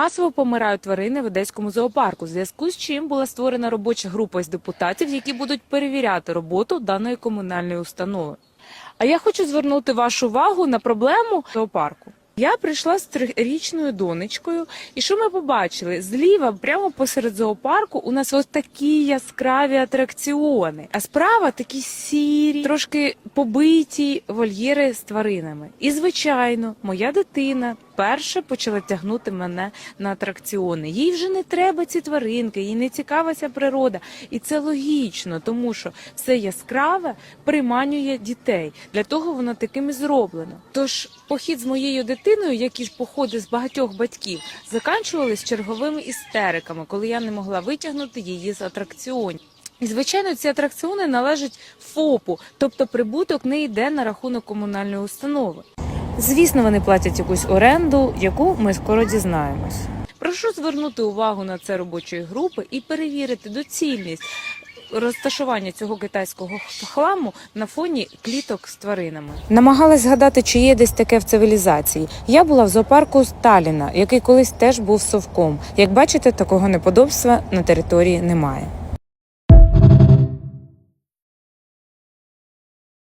Масово помирають тварини в одеському зоопарку, зв'язку з чим була створена робоча група з депутатів, які будуть перевіряти роботу даної комунальної установи. А я хочу звернути вашу увагу на проблему зоопарку. Я прийшла з трирічною донечкою, і що ми побачили? Зліва, прямо посеред зоопарку, у нас ось такі яскраві атракціони. А справа такі сірі, трошки побиті вольєри з тваринами. І звичайно, моя дитина перша почала тягнути мене на атракціони. Їй вже не треба ці тваринки, їй не цікава ця природа. І це логічно, тому що все яскраве приманює дітей. Для того воно таким і зроблено. Тож похід з моєю дитиною, як і походи з багатьох батьків, заканчувались черговими істериками, коли я не могла витягнути її з атракціонів. І звичайно, ці атракціони належать ФОПу, тобто прибуток не йде на рахунок комунальної установи. Звісно, вони платять якусь оренду, яку ми скоро дізнаємось. Прошу звернути увагу на це робочої групи і перевірити доцільність розташування цього китайського хламу на фоні кліток з тваринами. Намагалась згадати, чи є десь таке в цивілізації. Я була в зоопарку Сталіна, який колись теж був совком. Як бачите, такого неподобства на території немає.